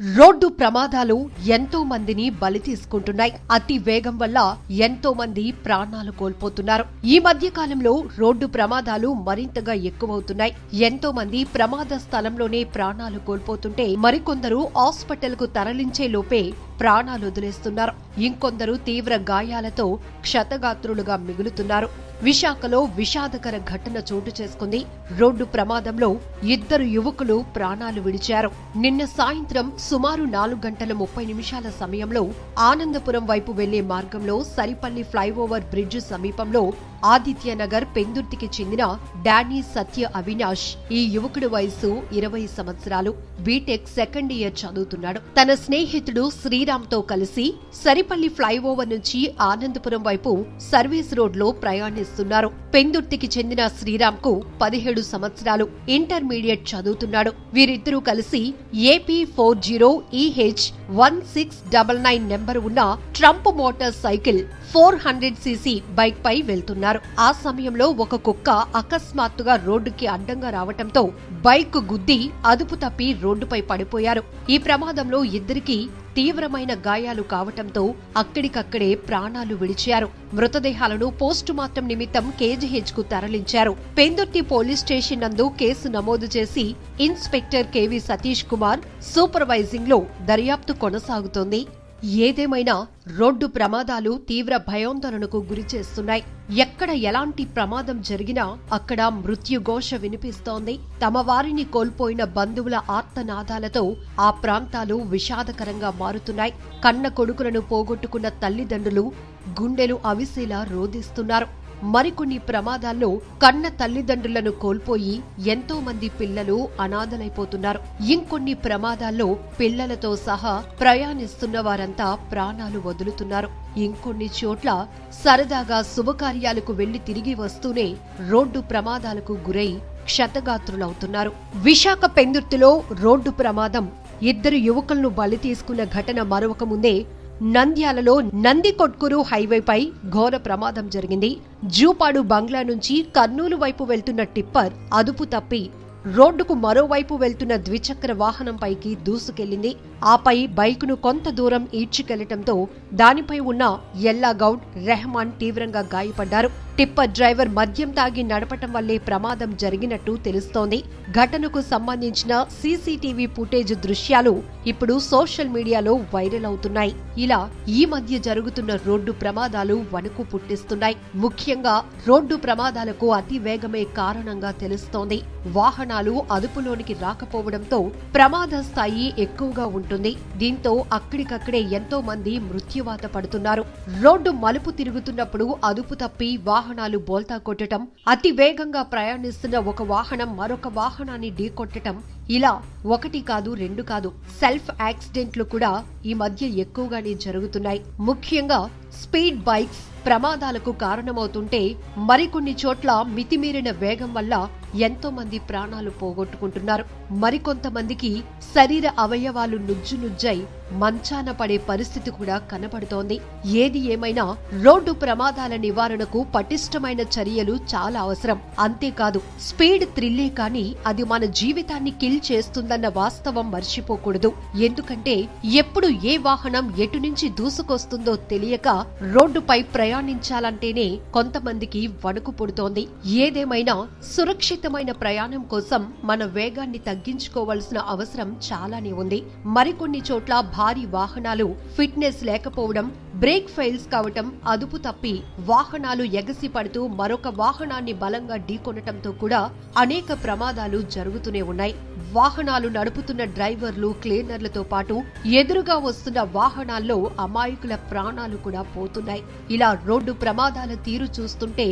road ప్రమాదాలు ఎంతో మందిని బలి తీసుకుంటున్నాయి. అతి వేగం వల్ల ఎంతో మంది ప్రాణాలు కోల్పోతున్నారు. ఈ మధ్య కాలంలో రోడ్డు ప్రమాదాలు మరింతగా ఎక్కువవుతున్నాయి. ఎంతో మంది ప్రమాద స్థలంలోనే ప్రాణాలు కోల్పోతుంటే మరికొందరు హాస్పిటల్కు తరలించే లోపే ప్రాణాలు వదిలేస్తున్నారు. ఇంకొందరు తీవ్ర గాయాలతో క్షతగాత్రులుగా మిగులుతున్నారు. విశాఖలో విషాదకర ఘటన చోటు చేసుకుంది. రోడ్డు ప్రమాదంలో ఇద్దరు యువకులు ప్రాణాలు విడిచారు. నిన్న సాయంత్రం సుమారు నాలుగు గంటల ముప్పై నిమిషాల సమయంలో ఆనందపురం వైపు వెళ్ళే మార్గంలో సరిపల్లి ఫ్లైఓవర్ బ్రిడ్జ్ సమీపంలో ఆదిత్యనగర్ పెందుర్తికి చెందిన డానీ సత్య అవినాష్. ఈ యువకుడి వయసు ఇరవై సంవత్సరాలు. బీటెక్ సెకండ్ ఇయర్ చదువుతున్నాడు. తన స్నేహితుడు శ్రీరామ్తో కలిసి సరిపల్లి ఫ్లైఓవర్ నుంచి ఆనందపురం వైపు సర్వీస్ రోడ్లో ప్రయాణిస్తున్నారు. పెందుర్తికి చెందిన శ్రీరామ్కు పదిహేడు సంవత్సరాలు. ఇంటర్మీడియట్ చదువుతున్నాడు. వీరిద్దరూ కలిసి AP four zero EH one six double nine number ఉన్న Triumph motor cycle four hundred CC bike పై వెళ్తున్నారు. ఆ సమయంలో ఒక కుక్క అకస్మాత్తుగా రోడ్డుకి అడ్డంగా రావటంతో బైక్ గుద్ది అదుపు తప్పి రోడ్డుపై పడిపోయారు. ఈ ప్రమాదంలో ఇద్దరికీ తీవ్రమైన గాయాలు కావటంతో అక్కడికక్కడే ప్రాణాలు విడిచారు. మృతదేహాలను పోస్టుమార్టం నిమిత్తం కేజీహెచ్కు తరలించారు. పెందుర్తి పోలీస్ స్టేషన్ నందు కేసు నమోదు చేసి ఇన్స్పెక్టర్ కెవి సతీష్ కుమార్ సూపర్వైజింగ్లో దర్యాప్తు కొనసాగుతోంది. ఏదేమైనా రోడ్డు ప్రమాదాలు తీవ్ర భయోందరణకు గురి చేస్తున్నాయి. ఎక్కడ ఎలాంటి ప్రమాదం జరిగినా అక్కడ మృత్యుఘోష వినిపిస్తోంది. తమ వారిని కోల్పోయిన బంధువుల ఆర్తనాదాలతో ఆ ప్రాంతాలు విషాదకరంగా మారుతున్నాయి. కన్న కొడుకులను పోగొట్టుకున్న తల్లిదండ్రులు గుండెలు అవిసేలా రోధిస్తున్నారు. మరికొన్ని ప్రమాదాల్లో కన్న తల్లిదండ్రులను కోల్పోయి ఎంతో మంది పిల్లలు అనాథలైపోతున్నారు. ఇంకొన్ని ప్రమాదాల్లో పిల్లలతో సహా ప్రయాణిస్తున్న వారంతా ప్రాణాలు వదులుతున్నారు. ఇంకొన్ని చోట్ల సరదాగా శుభకార్యాలకు వెళ్ళి తిరిగి వస్తూనే రోడ్డు ప్రమాదాలకు గురై క్షతగాత్రులవుతున్నారు. విశాఖ పెందుర్తిలో రోడ్డు ప్రమాదం. ఇద్దరు యువకులను బలి తీసుకున్న ఘటన మరొక ముందే నంద్యాలలో నందికొట్కూరు హైవేపై ఘోర ప్రమాదం జరిగింది. జూపాడు బంగ్లా నుంచి కర్నూలు వైపు వెళ్తున్న టిప్పర్ అదుపు తప్పి. రోడ్డుకు మరోవైపు వెళ్తున్న ద్విచక్ర వాహనంపైకి దూసుకెళ్ళింది ఆపై బైకును కొంత దూరం ఈడ్చికెళ్ళటంతో దానిపై ఉన్న ఎల్లా గౌడ్ రెహమాన్ తీవ్రంగా గాయపడ్డారు. టిప్పర్ డ్రైవర్ మద్యం తాగి నడపటం వల్లే ప్రమాదం జరిగినట్టు తెలుస్తోంది. ఘటనకు సంబంధించిన సీసీటీవీ ఫుటేజ్ దృశ్యాలు ఇప్పుడు సోషల్ మీడియాలో వైరల్ అవుతున్నాయి. ఇలా ఈ మధ్య జరుగుతున్న రోడ్డు ప్రమాదాలు వణుకు పుట్టిస్తున్నాయి. ముఖ్యంగా రోడ్డు ప్రమాదాలకు అతి వేగమే కారణంగా తెలుస్తోంది. వాహనాలు అదుపులోనికి రాకపోవడంతో ప్రమాద స్థాయి ఎక్కువగా ఉంటుంది. దీంతో అక్కడికక్కడే ఎంతో మంది మృత్యువాత పడుతున్నారు. రోడ్డు మలుపు తిరుగుతున్నప్పుడు అదుపు తప్పి వాహనాలు బోల్తా కొట్టడం అతి వేగంగా ప్రయాణిస్తున్న ఒక వాహనం మరొక వాహనాన్ని ఢీకొట్టడం ఇలా ఒకటి కాదు రెండు కాదు సెల్ఫ్ యాక్సిడెంట్లు కూడా ఈ మధ్య ఎక్కువగానే జరుగుతున్నాయి. ముఖ్యంగా స్పీడ్ బైక్స్ ప్రమాదాలకు కారణమవుతుంటే మరికొన్ని చోట్ల మితిమీరిన వేగం వల్ల ఎంతో మంది ప్రాణాలు పోగొట్టుకుంటున్నారు. మరికొంతమందికి శరీర అవయవాలు నుజ్జు నుజ్జై మంచాన పడే పరిస్థితి కూడా కనబడుతోంది ఏది ఏమైనా రోడ్డు ప్రమాదాల నివారణకు పటిష్టమైన చర్యలు చాలా అవసరం. అంతేకాదు స్పీడ్ థ్రిల్లే కానీ అది మన జీవితాన్ని కిల్ చేస్తుందన్న వాస్తవం మర్చిపోకూడదు. ఎందుకంటే ఎప్పుడు ఏ వాహనం ఎటు నుంచి దూసుకొస్తుందో తెలియక రోడ్డుపై ప్రయాణించాలంటేనే కొంతమందికి వణుకు పుడుతోంది. ఏదేమైనా సురక్షిత సురక్షితమైన ప్రయాణం కోసం మన వేగాన్ని తగ్గించుకోవాల్సిన అవసరం చాలానే ఉంది. మరికొన్ని చోట్ల భారీ వాహనాలు ఫిట్నెస్ లేకపోవడం బ్రేక్ ఫెయిల్స్ కావటం అదుపు తప్పి వాహనాలు ఎగసి పడుతూ మరొక వాహనాన్ని బలంగా ఢీకొనటంతో కూడా అనేక ప్రమాదాలు జరుగుతూనే ఉన్నాయి. వాహనాలు నడుపుతున్న డ్రైవర్లు క్లీనర్లతో పాటు ఎదురుగా వస్తున్న వాహనాల్లో అమాయకుల ప్రాణాలు కూడా పోతున్నాయి. ఇలా రోడ్డు ప్రమాదాల తీరు చూస్తుంటే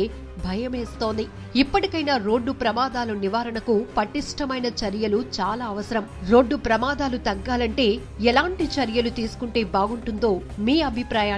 భయమేస్తోంది. ఇప్పటికైనా రోడ్డు ప్రమాదాలు నివారణకు పటిష్టమైన చర్యలు చాలా అవసరం. రోడ్డు ప్రమాదాలు తగ్గాలంటే ఎలాంటి చర్యలు తీసుకుంటే బాగుంటుందో మీ అభిప్రాయాన్ని